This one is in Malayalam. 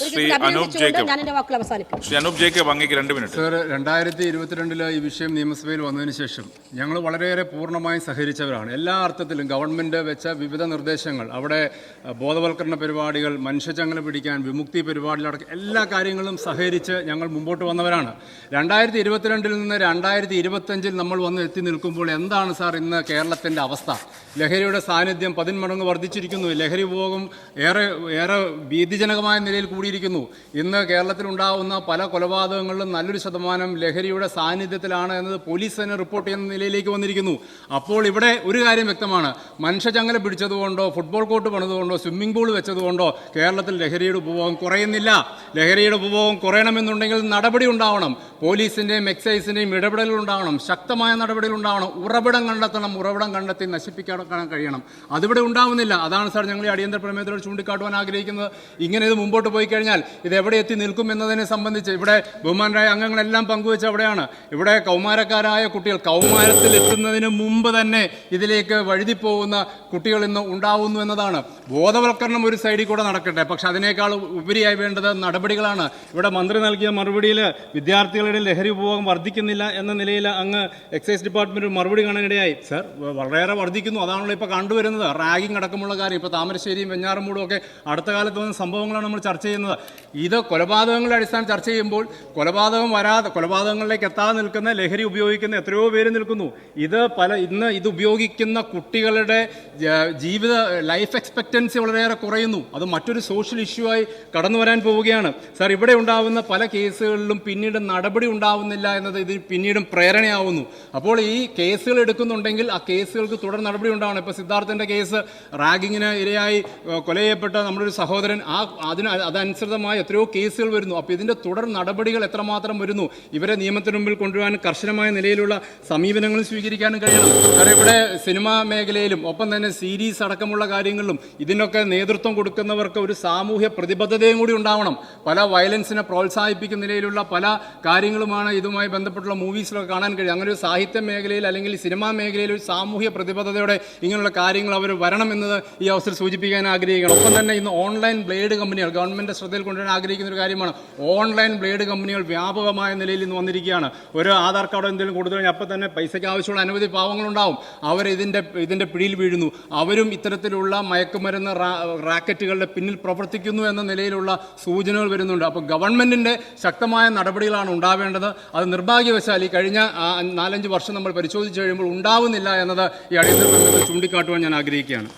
ശ്രീ ഒരിക്കൽ അനൂപ് ജേക്കബ്. ഞാൻ എന്റെ വാക്കുകൾ അവസാനിപ്പിക്കും. ശ്രീ അനൂപ് ജേക്കബ് അങ്ങേക്ക് രണ്ട് മിനിറ്റ്. സർ രണ്ടായിരത്തി ഇരുപത്തിരണ്ടിൽ ഈ വിഷയം നിയമസഭയിൽ വന്നതിന് ശേഷം ഞങ്ങൾ വളരെയേറെ പൂർണമായി സഹകരിച്ചവരാണ്. എല്ലാ അർത്ഥത്തിലും ഗവൺമെന്റ് വെച്ച വിവിധ നിർദ്ദേശങ്ങൾ അവിടെ ബോധവൽക്കരണ പരിപാടികൾ മനുഷ്യചങ്ങല പിടിക്കാൻ വിമുക്തി പരിപാടികളടക്കം എല്ലാ കാര്യങ്ങളും സഹകരിച്ച് ഞങ്ങൾ മുമ്പോട്ട് വന്നവരാണ്. രണ്ടായിരത്തി ഇരുപത്തിരണ്ടിൽ നിന്ന് രണ്ടായിരത്തി ഇരുപത്തഞ്ചിൽ നമ്മൾ വന്ന് എത്തി നിൽക്കുമ്പോൾ എന്താണ് സാർ ഇന്ന് കേരളത്തിന്റെ അവസ്ഥ? ലഹരിയുടെ സാന്നിധ്യം പതിന്മടങ്ങ് വർദ്ധിച്ചിരിക്കുന്നു. ലഹരി ഉപയോഗം ഏറെ ഏറെ ഭീതിജനകമായ നിലയിൽ കൂടിയിരിക്കുന്നു. ഇന്ന് കേരളത്തിലുണ്ടാവുന്ന പല കൊലപാതകങ്ങളിലും നല്ലൊരു ശതമാനം ലഹരിയുടെ സാന്നിധ്യത്തിലാണ് എന്നത് പോലീസ് തന്നെ റിപ്പോർട്ട് ചെയ്യുന്ന നിലയിലേക്ക് വന്നിരിക്കുന്നു. അപ്പോൾ ഇവിടെ ഒരു കാര്യം വ്യക്തമാണ്. മനുഷ്യചങ്ങല പിടിച്ചതുകൊണ്ടോ ഫുട്ബോൾ കോർട്ട് പണിതുകൊണ്ടോ സ്വിമ്മിംഗ് പൂൾ വെച്ചതുകൊണ്ടോ കേരളത്തിൽ ലഹരിയുടെ ഉപഭോഗം കുറയുന്നില്ല. ലഹരിയുടെ ഉപഭോഗം കുറയണമെന്നുണ്ടെങ്കിൽ നടപടി ഉണ്ടാവണം. പോലീസിന്റെയും എക്സൈസിന്റെയും ഇടപെടലുകൾ ഉണ്ടാവണം ശക്തമായ നടപടികൾ ഉണ്ടാവണം ഉറവിടം കണ്ടെത്തണം ഉറവിടം കണ്ടെത്തി നശിപ്പിക്കാൻ കഴിയണം. അതിവിടെ ഉണ്ടാവുന്നില്ല. അതാണ് സാർ ഞങ്ങൾ ഈ അടിയന്തര പ്രമേയത്തിലൂടെ ചൂണ്ടിക്കാട്ടുവാൻ ആഗ്രഹിക്കുന്നത്. ഇങ്ങനെ ഇത് മുമ്പോട്ട് പോയി കഴിഞ്ഞാൽ ഇത് എവിടെ എത്തി നിൽക്കും എന്നതിനെ സംബന്ധിച്ച് ഇവിടെ ബഹുമാനരായ അംഗങ്ങളെല്ലാം പങ്കുവെച്ച അവിടെയാണ്. ഇവിടെ കൗമാരക്കാരായ കുട്ടികൾ കൗമാരത്തിൽ എത്തുന്നതിന് മുമ്പ് തന്നെ ഇതിലേക്ക് വഴുതിപ്പോകുന്ന കുട്ടികൾ ഇന്ന് ഉണ്ടാവുന്നു എന്നതാണ്. ബോധവൽക്കരണം ഒരു സൈഡിൽ കൂടെ നടക്കട്ടെ. പക്ഷെ അതിനേക്കാൾ ഉപരിയായി വേണ്ടത് നടപടികളാണ്. ഇവിടെ മന്ത്രി നൽകിയ മറുപടിയിൽ വിദ്യാർത്ഥികളുടെ ലഹരി ഉപഭോഗം വർദ്ധിക്കുന്നില്ല എന്ന നിലയിൽ അങ്ങ് എക്സൈസ് ഡിപ്പാർട്ട്മെന്റ് മറുപടി കാണാനിടയായി. സർ വളരെയേറെ വർദ്ധിക്കുന്നു. അതാണല്ലോ ഇപ്പോൾ കണ്ടുവരുന്നത്. റാഗിംഗ് അടക്കമുള്ള കാര്യം. ഇപ്പോൾ താമരശ്ശേരിയും വെഞ്ഞാറമൂടും ഒക്കെ അടുത്ത കാലത്ത് വന്ന സംഭവങ്ങളാണ് നമ്മൾ ചർച്ച ചെയ്യുന്നത്. ഇത് കൊലപാതകങ്ങളുടെ അടിസ്ഥാനം ചർച്ച ചെയ്യുമ്പോൾ കൊലപാതകം വരാതെ കൊലപാതകങ്ങളിലേക്ക് എത്താതെ നിൽക്കുന്ന ലഹരി ഉപയോഗിക്കുന്ന എത്രയോ പേര് നിൽക്കുന്നു. ഇത് പല ഇന്ന് ഇത് ഉപയോഗിക്കുന്ന കുട്ടികളുടെ ജീവിത ലൈഫ് എക്സ്പെക്റ്റൻസി വളരെയേറെ കുറയുന്നു. അത് മറ്റൊരു സോഷ്യൽ ഇഷ്യൂ ആയി കടന്നു വരാൻ പോവുകയാണ്. സാർ ഇവിടെ ഉണ്ടാവുന്ന പല കേസുകളിലും പിന്നീട് നടപടി ഉണ്ടാവുന്നില്ല എന്നത് ഇത് പിന്നീടും പ്രേരണയാവുന്നു. അപ്പോൾ ഈ കേസുകൾ എടുക്കുന്നുണ്ടെങ്കിൽ ആ കേസുകൾക്ക് തുടർ നടപടി ഉണ്ടാവണം. ഇപ്പോൾ സിദ്ധാർത്ഥന്റെ കേസ് റാഗിങ്ങിന് ഇരയായി കൊല ചെയ്യപ്പെട്ട നമ്മുടെ ഒരു സഹോദരൻ ആ അതിന് അതനുസൃതമായ എത്രയോ കേസുകൾ വരുന്നു. അപ്പോൾ ഇതിന്റെ തുടർ നടപടികൾ എത്രമാത്രം വരുന്നു? ഇവരെ നിയമത്തിന് മുമ്പിൽ കൊണ്ടുവരാൻ കർശനമായ നിലയിലുള്ള സമീപനങ്ങൾ സ്വീകരിക്കാനും കഴിയണം. കാരണം ഇവിടെ സിനിമാ മേഖലയിലും ഒപ്പം തന്നെ സീരീസ് അടക്കമുള്ള കാര്യങ്ങളിലും ഇതിനൊക്കെ നേതൃത്വം കൊടുക്കുന്നവർക്ക് ഒരു സാമൂഹ്യ പ്രതിബദ്ധതയും കൂടി ഉണ്ടാവണം. പല വയലൻസിനെ പ്രോത്സാഹിപ്പിക്കുന്ന നിലയിലുള്ള പല കാര്യങ്ങളുമാണ് ഇതുമായി ബന്ധപ്പെട്ടുള്ള മൂവീസിലൊക്കെ കാണാൻ കഴിയും. അങ്ങനെ ഒരു സാഹിത്യ മേഖലയിൽ അല്ലെങ്കിൽ സിനിമാ മേഖലയിൽ ഒരു സാമൂഹ്യ പ്രതിബദ്ധതയോടെ ഇങ്ങനെയുള്ള കാര്യങ്ങൾ അവർ വരണമെന്നത് ഈ അവസരം സൂചിപ്പിക്കാൻ ആഗ്രഹിക്കണം ഒപ്പം തന്നെ ഇന്ന് ഓൺലൈൻ ബ്ലേഡ് കമ്പനികൾ ഗവൺമെന്റ് ശ്രദ്ധയിൽ കൊണ്ടുവരാൻ ആഗ്രഹിക്കുന്ന ഒരു കാര്യമാണ്. ഓൺലൈൻ ബ്ലേഡ് കമ്പനികൾ വ്യാപകമായ നിലയിൽ ഇന്ന് വന്നിരിക്കുകയാണ്. ഒരു ആധാർ കാർഡോ എന്തെങ്കിലും കൊടുത്തു കഴിഞ്ഞാൽ അപ്പം തന്നെ പൈസയ്ക്ക് ആവശ്യമുള്ള അനവധി പാവങ്ങളുണ്ടാവും അവർ ഇതിന്റെ പിടിയിൽ വീഴുന്നു. അവരും ഇത്തരത്തിലുള്ള മയക്കുമരുന്ന് റാക്കറ്റുകളുടെ പിന്നിൽ പ്രവർത്തിക്കുന്നു എന്ന നിലയിലുള്ള സൂചനകൾ വരുന്നുണ്ട്. അപ്പോൾ ഗവൺമെന്റിന്റെ ശക്തമായ നടപടികളാണ് ഉണ്ടാവേണ്ടത്. അത് നിർഭാഗ്യവശാൽ ഈ കഴിഞ്ഞ നാലഞ്ച് വർഷം നമ്മൾ പരിശോധിച്ച് കഴിയുമ്പോൾ ഉണ്ടാവുന്നില്ല എന്നത് ഈ അടിയന്തര പ്രമേയത്തിൽ ചൂണ്ടിക്കാട്ടുവാൻ ഞാൻ ആഗ്രഹിക്കുകയാണ്.